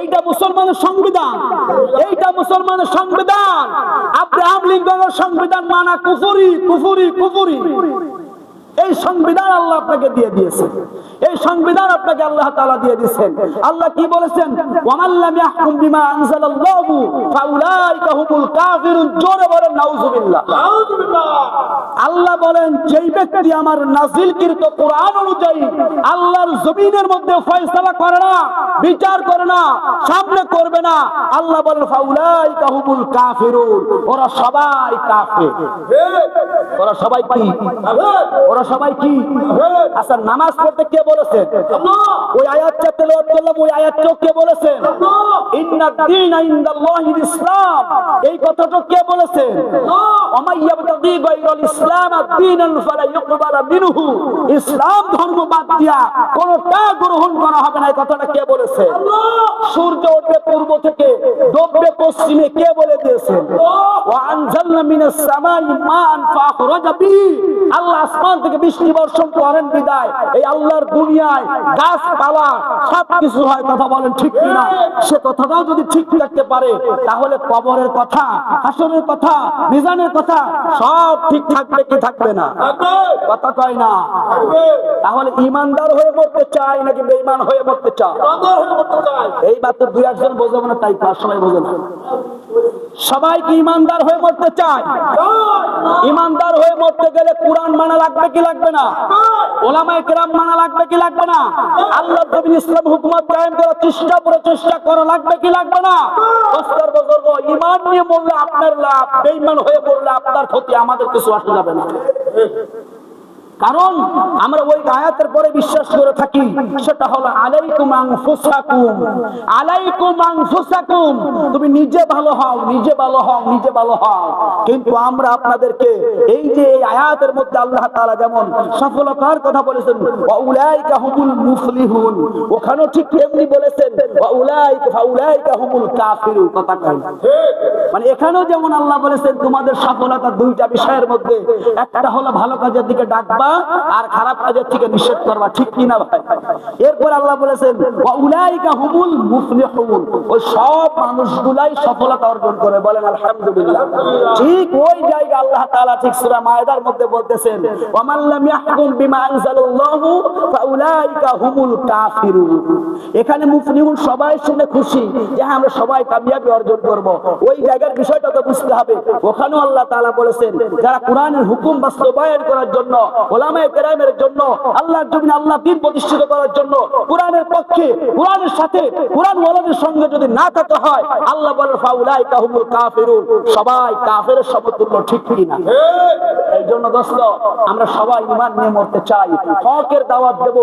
এইটা মুসলমানের সংবিধান। এইটা মুসলমানের সংবিধান। আব্রাহাম লিঙ্কনের সংবিধান মানা কুফুরি কুফুরি কুফুরি। এই সংবিধান আল্লাহ আপনাকে দিয়ে দিয়েছে এই সংবিধান আপনাকে আল্লাহ তাআলা দিয়ে দিয়েছেন। আল্লাহ কি বলেছেন? ওয়ামাল্লাম ইয়াহকুম বিমা আনজালাল্লাহু ফাউলাইকা হুমুল কাফিরুন। জোরে বলেন নাউজুবিল্লাহ আল্লাহ বলেন যেই ব্যক্তি আমার নাজিলকৃত কোরআন অনুযায়ী আল্লাহর জমিনের মধ্যে ফয়সালা করে না বিচার করে না সামনে করবে না আল্লাহ বলেন ফাউলাইকা হুমুল কাফিরুন। ওরা সবাই কাফের। ওরা সবাই কি? ওরা সবাই কি? আচ্ছা নামাজ পড়তে কে বলেছে ওই আয়াতটা তেলাওয়াত করলাম ওই আয়াতটাও কে বলেছেন? ইন্না দীনা ইনদাল্লাহিল ইসলাম। এই কথাটা কে বলেছেন? ওমাই ইয়াবতাগি গায়রাল ইসলাম দীনান ফালা ইউকবালা মিনহু। ইসলাম ধর্ম বাদ দিয়া কোনটা গ্রহণ করা হবে না এই কথাটা কে বলেছে সূর্য উঠবে পূর্ব থেকে ডুববে পশ্চিমে কে বলে দিয়েছেন? ওয়া আনজালনা মিনাস সামাই ফাখরাজা বিহি। আল্লাহ আসমান থেকে বৃষ্টি বর্ষণ করেন বিদায়। এই আল্লাহর দুনিয়ায় গাছপালা সব কিছু হয়, কথা বলেন ঠিক কিনা? সে কথাটাও যদি ঠিক থাকতে পারে, তাহলে কবরের কথা হাসনের কথা, মিজানের কথা, সব ঠিক থাকবে কি থাকবে না? কথা কয় না। তাহলে ইমানদার হয়ে মরতে চায় নাকি বেঈমান হয়ে মরতে চায়? এই মাত্র দুই, একজন বোঝো না তাই তার সবাই বোঝে না। সবাই কি ইমানদার হয়ে মরতে চায়? ইমানদার হয়ে মরতে গেলে কোরআন মানা লাগবে কি লাগবে না? ওলামায় কেরাম মানা লাগবে কি লাগবে না? আল্লাহ নবী ইসলাম হুকুমত কায়েম করার চেষ্টা প্রচেষ্টা করা লাগবে কি লাগবে না? অস্কার বুজুর্গ, ইমান নিয়ে বললে আপনার লাভ, বেঈমান হয়ে বললে আপনার ক্ষতি, আমাদের কিছু আসে যাবে না। কারণ আমরা ওই আয়াতের পরে বিশ্বাস করে থাকি, সেটা হলো, আলাইকুম আনফুসাকুম। আলাইকুম আনফুসাকুম। তুমি নিজে ভালো হও, নিজে ভালো হও, নিজে ভালো হও। কিন্তু আমরা আপনাদেরকে এই যে এই আয়াতের মধ্যে আল্লাহ তাআলা যেমন সফলতার কথা বলেছেন ওয়া উলাইকা হুমুল মুফলিহুন। ওখানেও ঠিক তেমনি বলেছেন ওয়া উলাইকা ফাউলাইকা হুমুল কাফিরুন কথা কয়। মানে এখানেও যেমন আল্লাহ বলেছেন, তোমাদের সফলতা দুইটা বিষয়ের মধ্যে, একটা হলো ভালো কাজের দিকে ডাকবা আর খারাপ কাজের থেকে নিষেধ করবা ঠিক ভাই? এরপর আল্লাহ বলেছেন ওই সব মানুষগুলাই সফলতা অর্জন করে বলেন আলহামদুলিল্লাহ। ঠিক ওই জায়গা আল্লাহ ঠিক মায়েদার মধ্যে বলতেছেন এখানে মুফলিহুন সবাই শুনে খুশি যে হ্যাঁ, আমরা সবাই কামিয়াবি অর্জন করব। ওই জায়গার বিষয়টা তো বুঝতে হবে। ওখানেও আল্লাহ তাআলা বলেছেন যারা কোরআনের হুকুম বাস্তবায়ন করার জন্য ওলামায়ে কেরামের জন্য আল্লাহর জমিনে আল্লাহ দিন প্রতিষ্ঠিত করার জন্য কোরআনের পক্ষে কোরআনের সাথে কোরআন ওয়ালাদের সঙ্গে যদি না থাকা হয় আল্লাহ বলেন কাফিরুন। সবাই সমতুল্য ঠিক কি না এই জন্য দোস্ত আমরা সবাই ইমান নিয়ে মরতে চাই। হকের দাওয়াত দেব।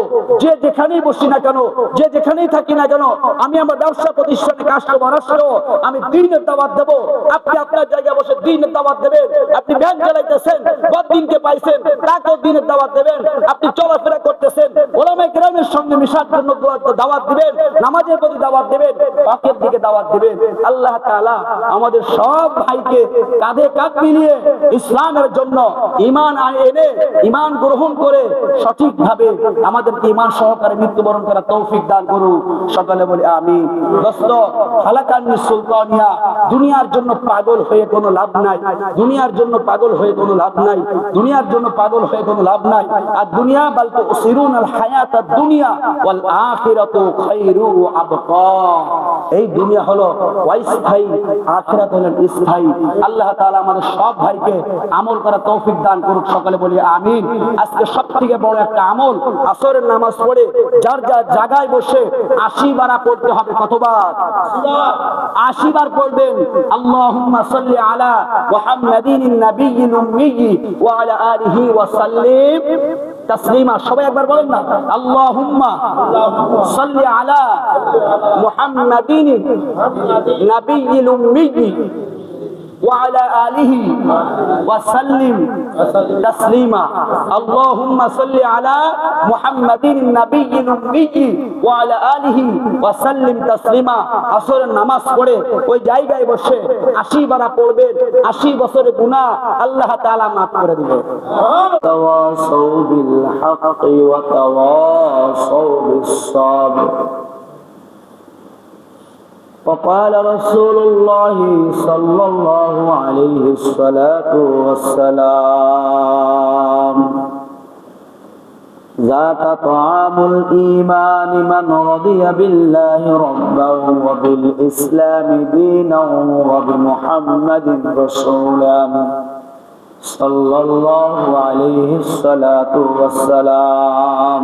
যে যেখানেই বসি না কেন যে যেখানেই থাকি না কেন আমি আমার ব্যবসা প্রতিষ্ঠানে কাস্টমার আসলো আমি দিনের দাওয়াত দেব। আপনি আপনার জায়গায় বসে দিনের দাওয়াত দেবেন। আপনি ব্যাংক চালাইতেছেন দিনকে পাইছেন তাকেও দিনের দাওয়াত দেবেন, আপনি চলাফেরা করতেছেন ওলামাই গ্রামের সঙ্গে মিশার জন্য দাওয়াত দিবেন, নামাজের প্রতি দাওয়াত দেবেন হকের দিকে দাওয়াত দিবেন। আল্লাহ তাআলা আমাদের সব ভাইকে কাঁধে কাঁধ মিলিয়ে ইসলামের জন্য ইমান এনে ইমান গ্রহণ করে সঠিকভাবে আমাদেরকে ইমান সহকারে মৃত্যুবরণ করা তৌফিক দান করুন। সকালে বলি আমি দোস্ত হালাকান্নি সুলতানিয়া, দুনিয়ার জন্য পাগল হয়ে কোনো লাভ নাই। দুনিয়ার জন্য পাগল হয়ে কোনো লাভ নাই। দুনিয়ার জন্য পাগল হয়ে কোনো লাভ নাই। আর দুনিয়া বাল তো সিরুন আল হায়াত দুনিয়া ওয়াল আখিরাতু খায়রু আবকা। এই দুনিয়া হলো অস্থায়ী, আখিরাত হলো স্থায়ী। আল্লাহ তাআলা আমাদের সব ভাইকে আমল করা তৌফিক দান করুক, সকালে বলি আমিন। আজকে সব থেকে বড় একটা আমল, আসরের নামাজ পড়ে যার যার জায়গায় বসে আশি বারা পড়তে হবে, কতবার? আশি বার পড়বেন। আল্লাহুম্মা সাল্লি আলা মুহাম্মাদিন নাবিয়্যিল উম্মি ওয়া আলা আলিহি ওয়া সাল্লিম। তাসলিমা সবাই একবার বলেন না। আল্লাহুম্মা সাল্লি আলা মুহাম্মাদিন নাবিয়্যিল উম্মি وعلى آله وسلم تسليما اللهم صل على محمد النبي الأمي وعلى آله وسلم تسليما আসরের নামাজ পড়ে ওই জায়গায় বসে আশি বারা পড়বেন আশি বছরের গুনাহ আল্লাহ তাআলা মাফ করে দিবে تواصوا بالحق وتواصوا بالصبر وقال رسول الله صلى الله عليه الصلاة والسلام ذاك طعام الإيمان من رضي بالله ربا وبالإسلام دينا وبمحمد رسولا صلى الله عليه الصلاة والسلام.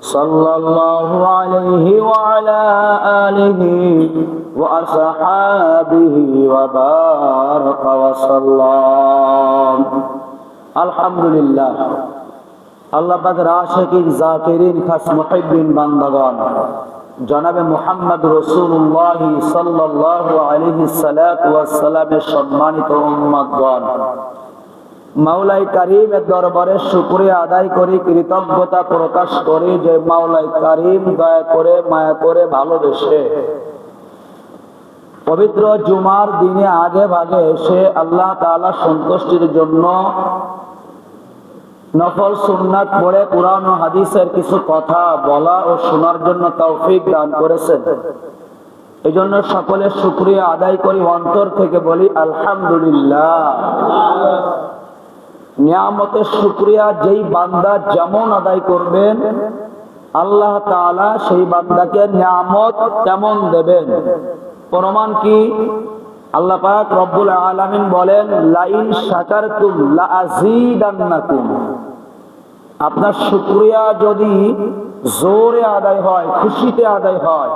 صلى الله عليه وعلى آله وأصحابه وبارك وسلم الحمد لله আল্লাহ পাকের আশেকিন জাকিরিন খাস মুহিব্বিন বান্দাগণ জনাবে মুহাম্মদ রাসূলুল্লাহ সাল্লাল্লাহু আলাইহি সাল্লাতু ওয়াস সালামের সম্মানিত উম্মতগণ মাওলাই কারিমের দরবারে শুকরিয়া আদায় করি, কৃতজ্ঞতা প্রকাশ করি যে মাওলাই কারিম দয়া করে, মায়া করে ভালোবেসে। পবিত্র জুমার দিনে আগে ভাগে এসে আল্লাহ তাআলা সন্তুষ্টির জন্য নফল সুন্নাত পড়ে কোরআন ও হাদিসের কিছু কথা বলা ও শোনার জন্য তৌফিক দান করেছেন। এই জন্য সকলের শুক্রিয়া আদায় করি, অন্তর থেকে বলি, আলহামদুলিল্লাহ। নিয়ামতের শুক্রিয়া যেই বান্দা যেমন আদায় করবেন, আল্লাহ তাআলা সেই বান্দাকে নিয়ামত তেমন দেবেন। প্রমাণ কি? আল্লাহ পাক রব্বুল আলামিন বলেন, লাইন শাকারতুম লাআযীদান্নাকুম। আপনার শুকরিয়া যদি জোরে আদায় হয়, খুশিতে আদায় হয়,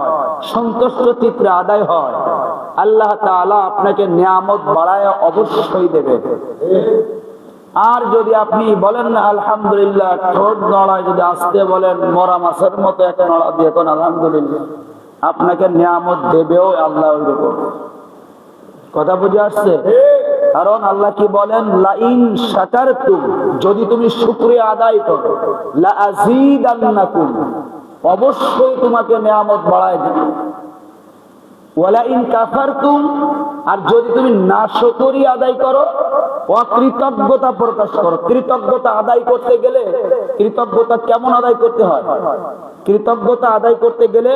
সন্তুষ্ট চিত্রে আদায় হয়, আল্লাহ তাআলা আপনাকে নিয়ামত বাড়ায় অবশ্যই দেবে আর যদি আপনি বলেন না, আলহামদুলিল্লাহ, ঠোঁট নড়ায় যদি আসতে বলেন, মরা মাছের মতো এক নড়া দিয়ে কোন আলহামদুলিল্লাহ, আপনাকে নিয়ামত দেবেও আল্লাহ কথা বুঝে আসছে? কারণ আল্লাহ কি বলেন? লাইন শাকারতুম, যদি তুমি শুকরিয়া আদায় করো লা আযীদান্নাকুম অবশ্যই তোমাকে নিয়ামত বাড়ায় দেবে। ওয়ালা ইন কাফারতুম আর যদি তুমি নাশকরি আদায় করো, অকৃতজ্ঞতা প্রকাশ করো। কৃতজ্ঞতা আদায় করতে গেলে কৃতজ্ঞতা কেমন আদায় করতে হয়? কৃতজ্ঞতা আদায় করতে গেলে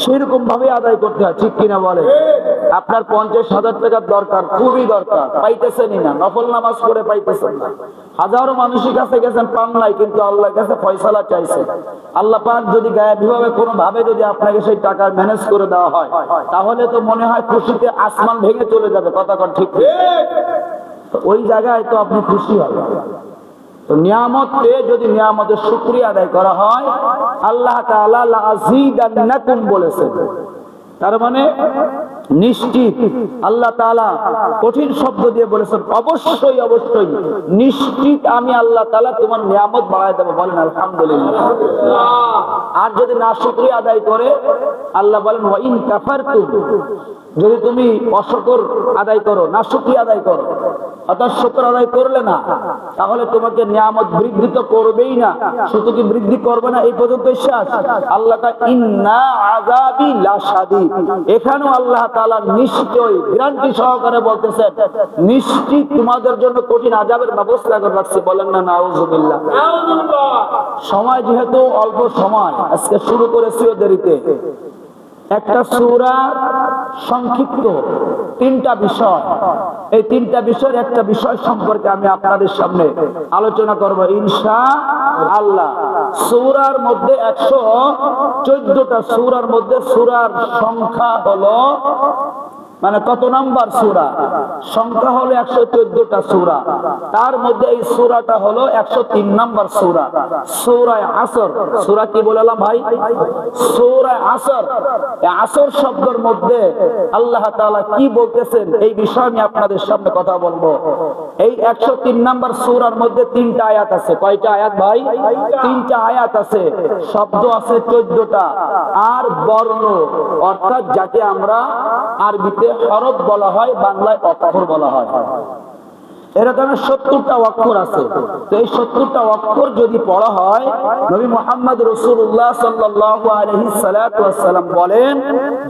সেরকম ভাবে আদায় করতে হয়, ঠিক কিনা বলে? আপনার পঞ্চাশ হাজার টাকার দরকার, খুবই দরকার, পাইতেছেনই না, নফল নামাজ করে পাইতেছেন না। হাজারো মানুষের কাছে গেছেন, পান নাই, কিন্তু আল্লাহর কাছে ফয়সালা চাইছে আল্লাহ পাক যদি গায়ে বিভাবে কোনো ভাবে যদি আপনাকে সেই টাকা ম্যানেজ করে দেওয়া হয়, তাহলে তো মনে হয় খুশিতে আসমান ভেঙে চলে যাবে, কথা ঠিক? ওই জায়গায় তো আপনি খুশি হবেন। যদি নিয়ামতের শুক্রিয়া আদায় করা হয়, আল্লাহ বলেছেন। তার মানে নিশ্চিত আল্লাহ কঠিন শব্দ দিয়ে বলেছেন, অবশ্যই অবশ্যই নিশ্চিত আমি আল্লাহ তালা তোমার নিয়ামত বাড়ায় দেবো বলেন, আলহামদুলিল্লাহ। আর যদি না শুক্রিয়া আদায় করে, আল্লাহ বলেন যদি তুমি অশকর আদায় করো না শুক্রিয়া আদায় করো অর্থাৎ শুকর আদায় করলে না তাহলে তোমাকে নিয়ামত বৃদ্ধি তো করবেই না শুধু কি বৃদ্ধি করবে না এই পর্যন্ত শেষ আল্লাহ এখানেও আল্লাহ তাআলা নিশ্চয় গ্যারান্টি সহকারে বলতেছেন নিশ্চিত তোমাদের জন্য কঠিন আজাবের ব্যবস্থা করে রাখছি। বলেন না নাউজুবিল্লাহ। সময় যেহেতু অল্প সময় আজকে শুরু করেছিও দেরিতে। একটা সুরা সংক্ষিপ্ত, তিনটা বিষয়। এই তিনটা বিষয়ের একটা বিষয় সম্পর্কে আমি আপনাদের সামনে আলোচনা করব ইনসা আল্লাহ সুরার মধ্যে একশো চোদ্দটা সুরার মধ্যে সুরার সংখ্যা হলো মানে কত নাম্বার সুরা? সংখ্যা হলো একশো চোদ্দটা সুরা। তার মধ্যে এই সুরাটা হলো একশো তিন নাম্বার সুরা। সৌরায় আসর। সুরা কি বললাম ভাই? সৌরায় আসর। আসর শব্দের মধ্যে আল্লাহ তাআলা কি বলতেছেন এই বিষয়ে আমি আপনাদের সামনে কথা বলব। এই একশো তিন নাম্বার সুরার মধ্যে তিনটা আয়াত আছে। কয়টা আয়াত ভাই? তিনটা আয়াত আছে। শব্দ আছে চোদ্দটা। আর বর্ণ, অর্থাৎ যাকে আমরা আরবিতে হরফ বলা হয়, বাংলায় অক্ষর বলা হয়। এরকম সত্তরটা অক্ষর আছে। তো এই সত্তরটা অক্ষর যদি পড়া হয়, নবী মোহাম্মদ রসুল্লাহ সাল্লাল্লাহু আলাইহি সাল্লাতু বলেন,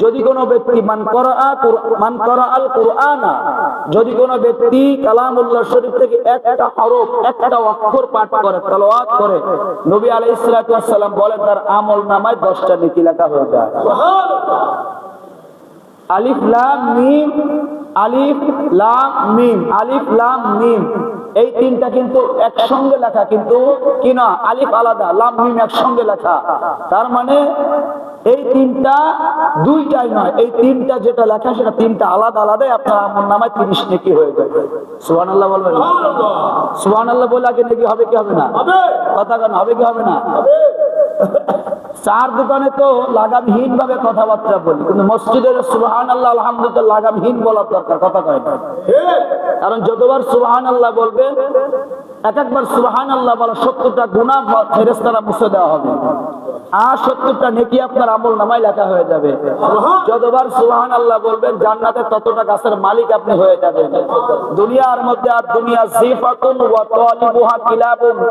যদি কোনো ব্যক্তি মান করা কুরআনা, যদি কোনো ব্যক্তি কালামুল্লাহ শরীফ থেকে একটা হরফ, একটা অক্ষর পাঠ করে, তেলাওয়াত করে, নবী সালাতু বলেন, তার আমল নামায় 10টা নেকি লেখা হয়ে যায়। আলিফ লাম মিম আলিফ লাম মিম আলিফ লাম মিম। এই তিনটা কিন্তু একসঙ্গে লেখা কিন্তু কি না? আলিফ আলাদা লাম মিম একসঙ্গে লেখা। তার মানে এই তিনটা দুইটাই নয়। এই তিনটা যেটা লেখা সেটা তিনটা আলাদা আলাদাই আপনার আমল নামায় তিরিশ নেকি হয়ে যাবে সুহান আল্লাহ বলবেন সুহান আল্লাহ বলে আগে নেকি হবে কি হবে না? কথা কেন হবে কি হবে না? চার দোকানে তো লাগামহীন ভাবে কথাবার্তা বলি, কিন্তু মসজিদের সুবাহান আল্লাহ আলহামদুলিল্লাহ লাগামহীন বলার দরকার, কথা কয় কারণ যতবার সুবাহান আল্লাহ বলবে, এক একবার সুবাহান আল্লাহ বলা সত্তরটা গুণা ফেরেস্তারা মুছে দেওয়া হবে। আর সত্তরটা নেকি আপনার আমল নামায় লেখা হয়ে যাবে। যতবার সুবহান আল্লাহ বলবেন জান্নাতে ততটা গাছের মালিক আপনি হয়ে যাবেন। দুনিয়ার মধ্যে আর দুনিয়া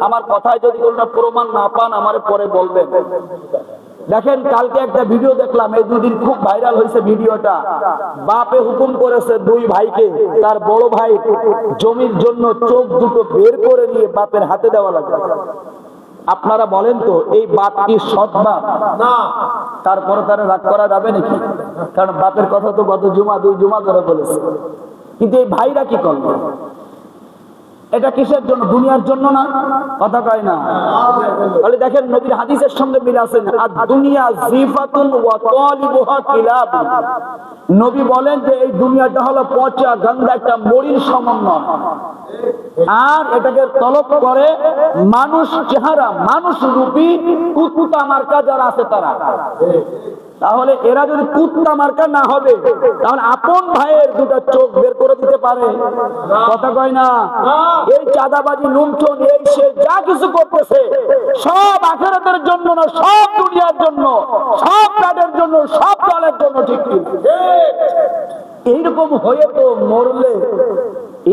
আমার কথায় যদি কোনো প্রমাণ না পান, আমারে পরে বলবেন। দেখেন, কালকে একটা ভিডিও দেখলাম, এই দুদিন খুব ভাইরাল হয়েছে ভিডিওটা। বাপে হুকুম করেছে দুই ভাইকে, তার বড় ভাই জমির জন্য চোখ দুটো বের করে নিয়ে বাপের হাতে দেওয়া লাগবে। আপনারা বলেন তো এই বাপ কি সৎ বাপ? না। তারপরে তারা রাগ করা যাবে নাকি? কারণ বাপের কথা তো গত জুমা দুই জুমা ধরে বলেছে। কিন্তু এই ভাইরা কি করল? এটা কিসের জন্য? দুনিয়ার জন্য না? কথা কয় না। তাহলে দেখেন নবীর হাদিসের সঙ্গে মিল আছে আর দুনিয়া জিফাতুন ওয়া তালিবুহা কিলাব। নবী বলেন যে এই দুনিয়াটা হলো পচা গন্ধা, একটা মরির সমন্বয়। আর এটাকে তলব করে মানুষ চেহারা, মানুষ রূপী কুকুতা মার্কা যারা আছে তারা। তাহলে এরা যদি কুত্তা মার্কা না হবে, তাহলে আপন ভাইয়ের দুটো চোখ বের করে দিতে পারে। কথা কয় না? এই চাঁদাবাজি, লুণ্ঠন, এই সে যা কিছু করতেছে, সব আখেরাতের জন্য না, সব দুনিয়ার জন্য, সব কাজের জন্য, সব দলের জন্য ঠিক এইরকম হয়ে তো মরলে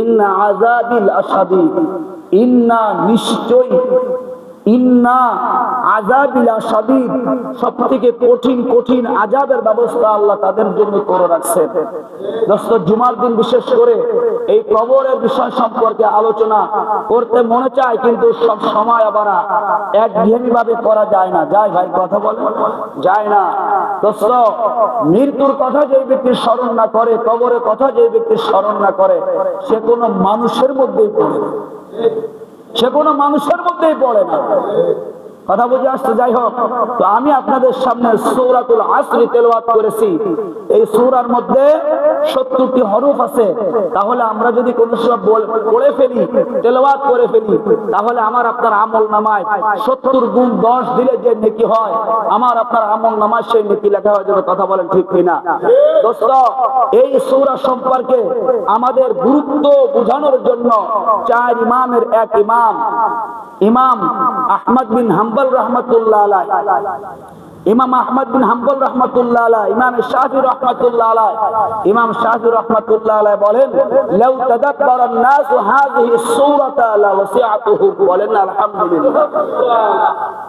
ইন্না আজাদিল আসাদি ইন্না নিশ্চয়ই ইন্না সব থেকে কঠিন কঠিন আজাবের ব্যবস্থা আল্লাহ তাদের জন্য করে দোস্ত, জুমার দিন বিশেষ করে এই কবরের বিষয় সম্পর্কে আলোচনা করতে মনে চায়, কিন্তু সব সময় আবার একঘেয়েমি ভাবে করা যায় না। যায় ভাই, কথা বলে যায় না। দোস্ত, মৃত্যুর কথা যে ব্যক্তি স্মরণ না করে, কবরের কথা যে ব্যক্তি স্মরণ না করে, সে কোনো মানুষের মধ্যেই পড়ে। সে কোনো মানুষের মধ্যেই পড়ে না। কথা বুঝে আসছে, যাই হোক। তো আমি আপনাদের সামনে সৌরাতুল আসরি তেলাওয়াত করেছি। এই সূরার মধ্যে সত্তরটি হরফ আছে। তাহলে আমরা যদি কোনো বল- পড়ে ফেলি, তেলাওয়াত করে ফেলি, তাহলে আমার আপনার আমল নামায় সত্তর গুণ দশ দিলে যে নেকি হয়, আমার আপনার আমল নামায় সেই নেকি লেখা হয়ে যাবে। কথা বলেন ঠিক কিনা? দোস্ত, এই সূরা সম্পর্কে আমাদের গুরুত্ব বোঝানোর জন্য চার ইমামের এক ইমাম ইমাম আহমদ বিন হাম্বল রহমতুল্লাহ আলাই ইমাম আহমদ বিন হাম্বল রহমতুল্লাহ আলাই ইমাম শাহি রহমতুল্লাহ আলাই ইমাম শাহি রহমতুল্লাহ আলাই বলেন লাউ তাদাব্বারা الناس هذه السوره لوسعته বলেন আলহামদুলিল্লাহ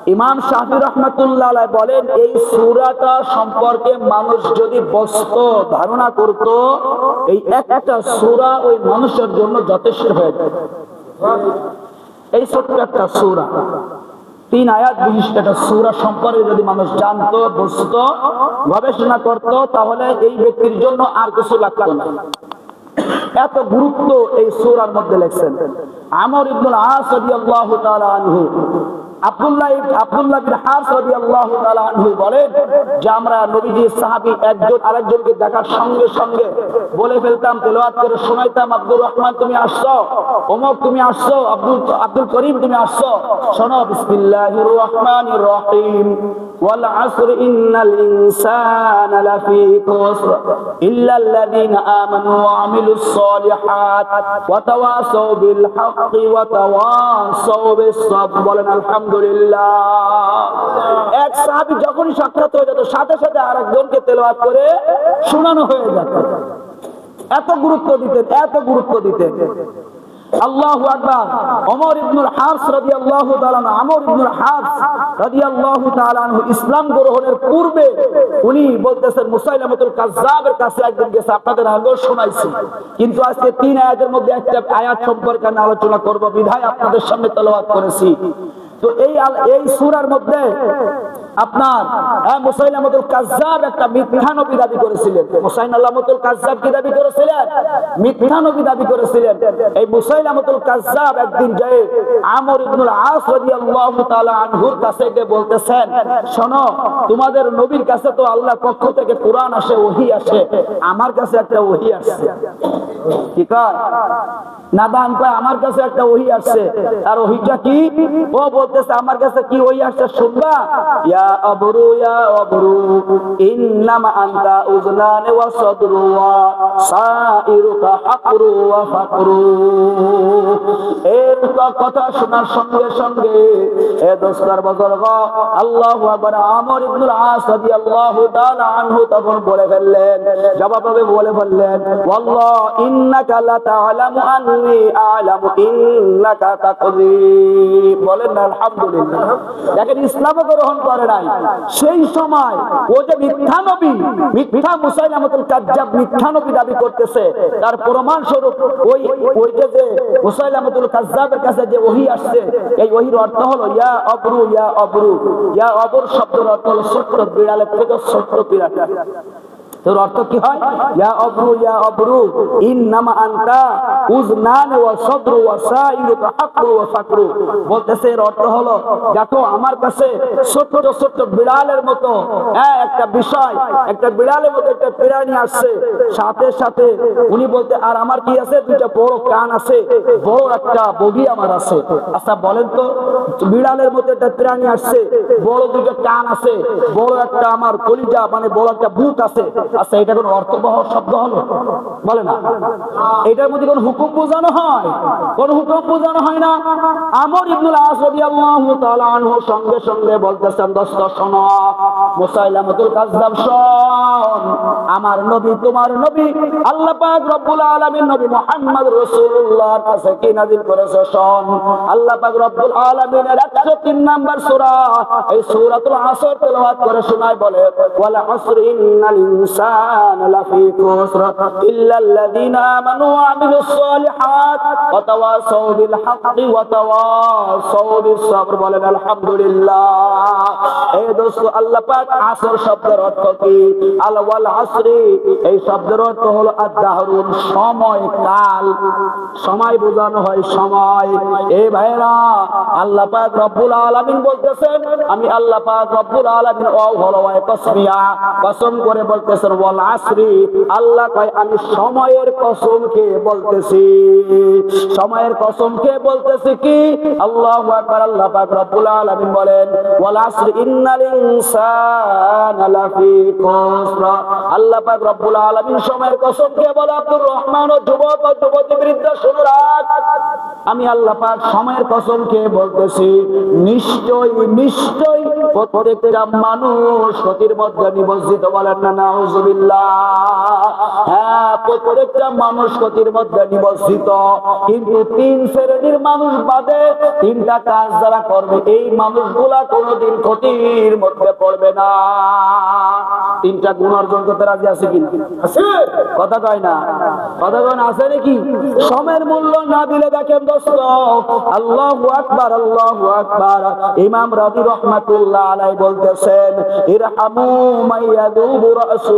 ইমাম শাহি রহমতুল্লাহ আলাই বলেন এই সূরাটা সম্পর্কে মানুষ যদি বস্ত ধারণা করত এই একটা সূরা ওই মানুষের জন্য যথেষ্ট হয়ে যায় এই ছোট্ট একটা সৌরা। তিন আয়াত বিশিষ্ট একটা সৌরা সম্পর্কে যদি মানুষ জানতো, বুঝতো, গবেষণা করত, তাহলে এই ব্যক্তির জন্য আর কিছু লাগতো না। এত গুরুত্ব এই সৌরার মধ্যে লেখছেন। আমর ইবনুল আস রাদিয়াল্লাহু তাআলা আনহু আব্দুল্লাহ আব্দুল্লাহ বিন হাস রাদিয়াল্লাহু তাআলা আনহু বলেন যে আমরা নবীজির সাহাবী একজন আরেকজনকে দেখার সঙ্গে সঙ্গে বলে ফেলতাম, তেলাওয়াত করে শোনাইতাম, আব্দুর রহমান, তুমি আসছো? ওমর তুমি আসছো? আব্দুল আব্দুল করিম, তুমি আসছো? শোনো, বিসমিল্লাহির রহমানির রহিম। ওয়াল আসর ইন্নাল ইনসানা লাফি খুসর ইল্লা আল্লাযীনা আমানু ওয়া আমিলুস সালিহাত ওয়া তাওয়াসাউ বিল হাক্কি ওয়া তাওয়াসাউ বিস সাবর। বলেন, আলহামদুলিল্লাহ। এক সাহাবী যখনই সাক্ষাৎ হয়ে যেত, সাথে সাথে আরেকজনকে তেলাওয়াত করে শোনানো হয়ে যেত। এত গুরুত্ব দিতেন, এত গুরুত্ব দিতেন। ইসলাম গ্রহণের পূর্বে উনি বলতেছেন, মুসাইলামাতুল কাজ্জাবের কাছে একদিন গেছে আপনাদের আগেও শোনাইছি। কিন্তু আজকে তিন আয়াতের মধ্যে একটা আয়াত সম্পর্কে আলোচনা করব, বিধায় আপনাদের সামনে তেলাওয়াত করেছি। তো এই এই সূরার মধ্যে আপনার হ্যাঁ, মুসাইলামাতুল কাজ্জাব একটা মিথ্যা নবী দাবি করেছিলেন। কাজ্জাব কি দাবি করেছিলেন? মিথ্যা নবী দাবি করেছিলেন। এই মুসাইলামাতুল কাজ্জাব একদিন আমর ইবনুল আস আনহুর কাছে গিয়ে বলতেছেন শোনো তোমাদের নবীর কাছে তো আল্লাহর পক্ষ থেকে কোরআন আসে ওহী আসে। আমার কাছে একটা ওহী আসছে। ঠিক আছে নাদান কয় আমার কাছে একটা ওহী আসছে। আর ওহীটা কি? ও বলতেছে আমার কাছে কি ওহী আসছে শুনবা? ইয়া আবরু, ইয়া ইন্নামা আনতা উজলান ওয়া সাদরু ওয়া সাইরুকা হাকরু ওয়া ফাকরু। এর কথা শোনার সঙ্গে সঙ্গে, এ বজর্গ, আল্লাহু আকবার, আমর ইবনুল আস রাদিয়াল্লাহু তাআলা আনহু তখন বলে ফেললেন, জবাবে বলে ফেললেন, ওয়াল্লাহ, ইন্নাকা লা আন্নী আ'লামু, ইন্নাকা বলেন আলহামদুলিল্লাহ। দেখেন, ইসলামও গ্রহণ করে সেই সময় ও যে মিথ্যা নবী, মিথ্যা মুসাইলামতুল কাজ্জাব মিথ্যা নবী দাবি করতেছে, তার প্রমাণ স্বরূপ ওই ওই যে যে মুসাইলামতুল কাজ্জাবের কাছে যে ওহি আসছে, এই ওহির অর্থ হলো, ইয়া অবরু ইয়া অবরু। ইয়া অবর শব্দের অর্থ হলো ছোট্ট বিড়ালের থেকে ছোট্ট বিড়াল সাথে সাথে উনি বলতে, আর আমার কি আছে? দুইটা বড় কান আছে, বড় একটা বগি আমার আছে। আচ্ছা বলেন তো, বিড়ালের মতো একটা প্রাণী আসছে, বড় দুটো কান আছে, বড় একটা আমার কলিজা মানে বড় একটা বুক আছে। আচ্ছা এটা কোন অর্থবহ শব্দ হলো? বলে না। এটার মধ্যে কোন হুকুম বোঝানো হয়? কোন হুকুম বোঝানো হয় না? আমর ইবনুল আস রাদিয়াল্লাহু তাআলা আনহু সঙ্গে সঙ্গে বলতেছেন, দোস্ত, শোনো, মুসাইলামাতুল কাযযাব, শোন। আমার নবী, তোমার নবী আল্লাহ পাক রব্বুল আলামিন নবী মুহাম্মদ রাসূলুল্লাহর কাছে কি নাযিল করেছে, শোন। আল্লাহ পাক রব্বুল আলামিনের 103 নাম্বার সূরা, এই সূরাতুল আসর তেলাওয়াত করে শোনায় বলে, ওয়াল আসর ইন্নাল ইনসানা শব্দের অর্থ কি? আল ওয়াল আসরি। এই শব্দের অর্থ হলো আদ-দাহরুন, সময়, কাল। সময় বোঝানো হয় সময়। এই ভাইরা বলতেছেন, আমি আল্লাহ পাক রব্বুল আলামিন করে বলতেছেন ওয়াল আসরি, আল্লাহ কয়, আমি সময়ের কসমকে বলতেছি। সময়ের কসমকে বলতেছি কি? আল্লাহু আকবার, আল্লাহ পাক রব্বুল আলামিন বলেন, ওয়াল আসরি ইন্নাল ইনসানা লাফি খুসর। আল্লাহ পাক রব্বুল আলামিন সময়ের কসমকে বলে, আব্দুর রহমান ও যুবক ও যুবতী বৃদ্ধ, শুনে রাখ আমি আল্লাহ পাক সময়ের কসমকে বলতেছি নিশ্চয় নিশ্চয় প্রত্যেকটা মানুষ ক্ষতির মধ্যে নিবজ্জিত বলেন না নাউজুবিল্লাহ হ্যাঁ কিন্তু তিনটা গুণ অর্জন করতে রাজি আছে কিনা কথা কয় না? কথা কয় আছে নাকি? সময়ের মূল্য না দিলে দেখেন দোস্ত, আল্লাহু আকবার আল্লাহু আকবার। ইমাম রাবি রহমাতুল্লাহ আলাই বলতেছেন, ইরহামু মাইয়াদুবু রাসু